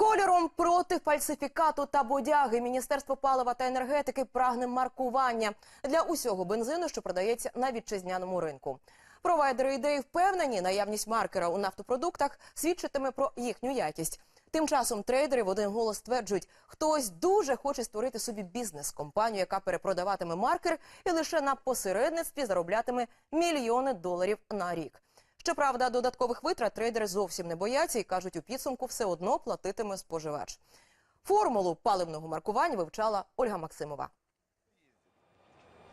Кольором проти фальсифікату та бодяги Міністерство палива та енергетики прагне маркування для усього бензину, що продається на вітчизняному ринку. Провайдери ідеї впевнені, наявність маркера у нафтопродуктах свідчитиме про їхню якість. Тим часом трейдери в один голос стверджують, хтось дуже хоче створити собі бізнес-компанію, яка перепродаватиме маркер і лише на посередництві зароблятиме мільйони доларів на рік. Щоправда, додаткових витрат трейдери зовсім не бояться і кажуть, у підсумку все одно платитиме споживач. Формулу паливного маркування вивчала Ольга Максимова.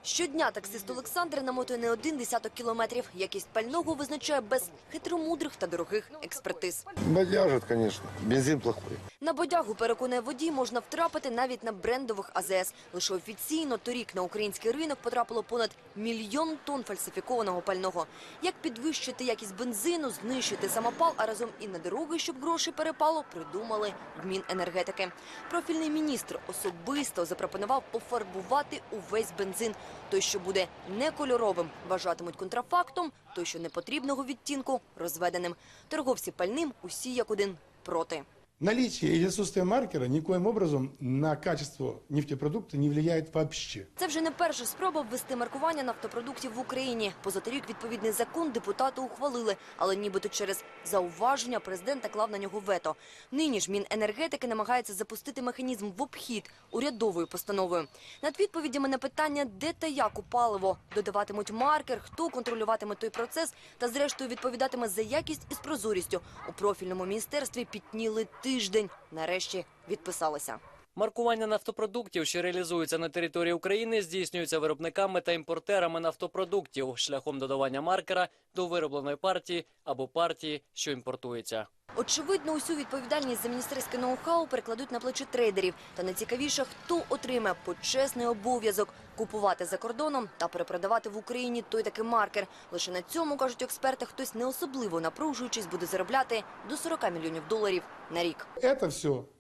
Щодня таксист Олександр намотує не один десяток кілометрів. Якість пального визначає без хитромудрих та дорогих експертиз. Бодяжит, звісно, Бензин плохой. На бодягу, переконує водій, можна втрапити навіть на брендових АЗС. Лише офіційно торік на український ринок потрапило понад мільйон тонн фальсифікованого пального. Як підвищити якість бензину, знищити самопал, а разом і на дороги, щоб грошей перепало, придумали в Міненергетики. Профільний міністр особисто запропонував пофарбувати увесь бензин. Той, що буде некольоровим, вважатимуть контрафактом, той, що непотрібного відтінку – розведеним. Торговці пальним усі як один проти. Наличие или отсутствие маркера никоим образом на качество нефтепродукта не влияет вообще. Це вже не перша спроба ввести маркування нафтопродуктів в Україні. Позаторік відповідний закон депутати ухвалили, але нібито через зауваження президента клав на нього вето. Нині ж Міненергетики намагається запустити механізм в обхід урядовою постановою. Над відповідями на питання, де та як у паливо додаватимуть маркер, хто контролюватиме той процес та зрештою відповідатиме за якість із прозорістю. У профільному міністерстві підтніли тиждень. Нарешті відписалися. Маркування нафтопродуктів, що реалізуються на території України, здійснюється виробниками та імпортерами нафтопродуктів шляхом додавання маркера до виробленої партії або партії, що імпортується. Очевидно, усю відповідальність за міністерське ноу-хау перекладуть на плечі трейдерів. Та найцікавіше, хто отримає почесний обов'язок купувати за кордоном та перепродавати в Україні той такий маркер. Лише на цьому, кажуть експерти, хтось не особливо напружуючись буде заробляти до 40 мільйонів доларів на рік. Это все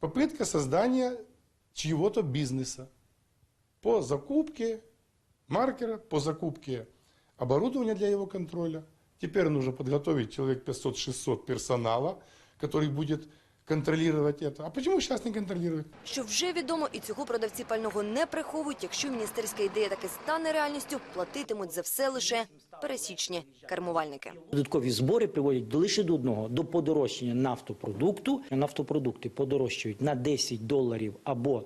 попытка создания чьего-то бизнеса по закупке маркера, по закупке оборудования для его контроля. Теперь нужно подготовить человек 500-600 персонала, который будет контролировать это. А почему сейчас не контролировать? Що вже відомо, і цього продавці пального не приховують. Якщо міністерська ідея таки стане реальністю, платитимуть за все лише пересічні кермувальники. Додаткові збори приводять лише до одного до подорожчання нафтопродукту. Нафтопродукти подорожчають на 10 доларів або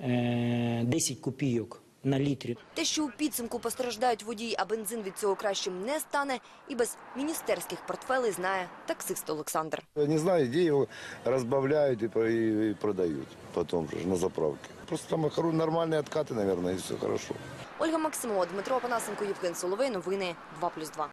е, 10 копійок на літрі. Те, що у підсумку постраждають водії, а бензин від цього кращим не стане, і без міністерських портфелей знає таксист Олександр. Я не знаю, де його розбавляють і про- потім на заправки. Просто там нормальні відкати, мабуть, і все хорошо. Ольга Максимова, Дмитро Панасенко, Євген Соловей. Новини 2+,2.